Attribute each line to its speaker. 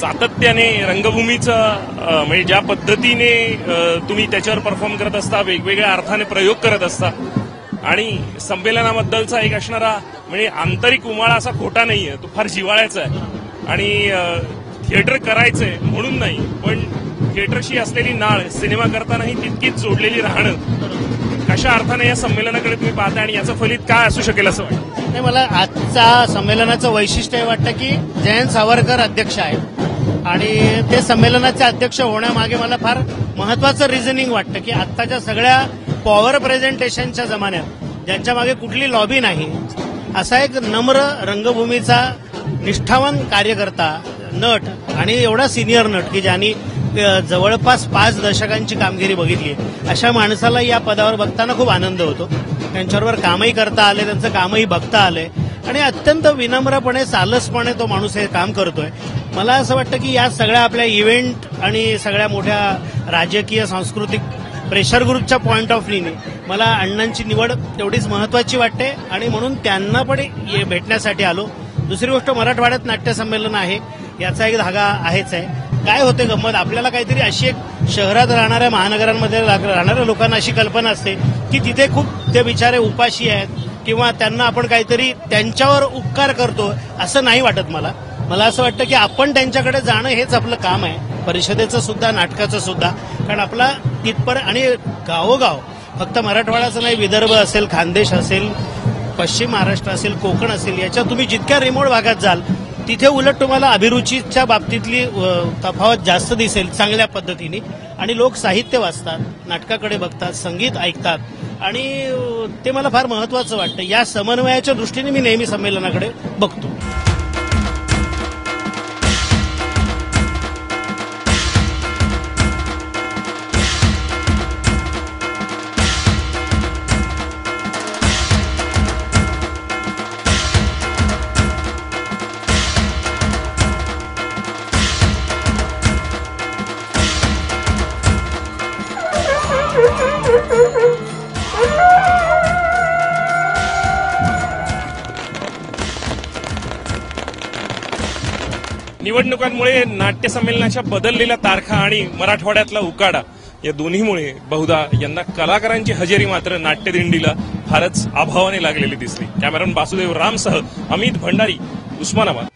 Speaker 1: सातत्याने रंगभूमीचं म्हणजे ज्या पद्धतीने तुम्ही त्याच्यावर परफॉर्म करत असता वेगवेगळ्या अर्थाने प्रयोग करत असता. आणि संमेलनाबद्दलचा एक असणारा म्हणजे आंतरिक उमाळा असा खोटा नाहीये तो फार जिवाळ्याचा आहे. आणि थिएटर करायचंय म्हणून नाही पण थिएटरशी असलेली नाळ सिनेमा करतानाही तितकीच जोडलेली राहणं. कशा अर्थाने या संमेलनाकडे तुम्ही पाहता आणि याचं फलित काय असू शकेल असं वाटतं?
Speaker 2: नाही मला आजचा संमेलनाचं वैशिष्ट्य हे वाटतं की जयंत सावरकर अध्यक्ष आहेत. आणि ते संमेलनाचे अध्यक्ष होण्यामागे मला फार महत्वाचं रिझनिंग वाटतं की आत्ताच्या सगळ्या पॉवर प्रेझेंटेशनच्या जमान्यात ज्यांच्या मागे कुठली लॉबी नाही असा एक नम्र रंगभूमीचा निष्ठावान कार्यकर्ता नट आणि एवढा सिनियर नट की ज्यांनी जवळपास पाच दशकांची कामगिरी बघितली अशा माणसाला या पदावर बघताना खूप आनंद होतो. त्यांच्याबरोबर कामही करता आले त्यांचं कामही बघता आले. आणि अत्यंत विनम्रपणे सालसपणे तो माणूस हे काम करतोय. मला असं वाटतं की या सगळ्या आपल्या इव्हेंट आणि सगळ्या मोठ्या राजकीय सांस्कृतिक प्रेशर ग्रुपच्या पॉईंट ऑफ व्ह्यूने मला अण्णांची निवड तेवढीच महत्वाची वाटते आणि म्हणून त्यांना पण भेटण्यासाठी आलो. दुसरी गोष्ट मराठवाड्यात नाट्य संमेलन आहे. याचा एक धागा आहेच आहे. काय होते गंमत? आपल्याला काहीतरी अशी एक शहरात राहणाऱ्या महानगरांमध्ये राहणाऱ्या लोकांना अशी कल्पना असते की तिथे खूप ते बिचारे उपाशी आहेत किंवा त्यांना आपण काहीतरी त्यांच्यावर उपकार करतो असं नाही वाटत मला. मला असं वाटतं की आपण त्यांच्याकडे जाणं हेच आपलं काम आहे. परिषदेचं सुद्धा नाटकाचं सुद्धा. कारण आपला तिथपर आणि गावोगाव फक्त मराठवाड्याचं नाही विदर्भ असेल खानदेश असेल पश्चिम महाराष्ट्र असेल कोकण असेल याच्या तुम्ही जितक्या रिमोट भागात जाल तिथे उलट तुम्हाला अभिरुचीच्या बाबतीतली तफावत जास्त दिसेल चांगल्या पद्धतीने. आणि लोक साहित्य वाचतात नाटकाकडे बघतात संगीत ऐकतात. आणि ते मला फार महत्वाचं वाटतं. या समन्वयाच्या दृष्टीने मी नेहमी संमेलनाकडे बघतो.
Speaker 1: निवडणुकांमुळे नाट्य संमेलनाच्या बदललेल्या तारखा आणि मराठवाड्यातला उकाडा या दोन्हीमुळे बहुधा यंदा कलाकारांची हजेरी मात्र नाट्यदिंडीला फारच अभावाने लागलेली दिसली. कॅमेरॉन वासुदेव रामसह अमित भंडारी उस्मानाबाद.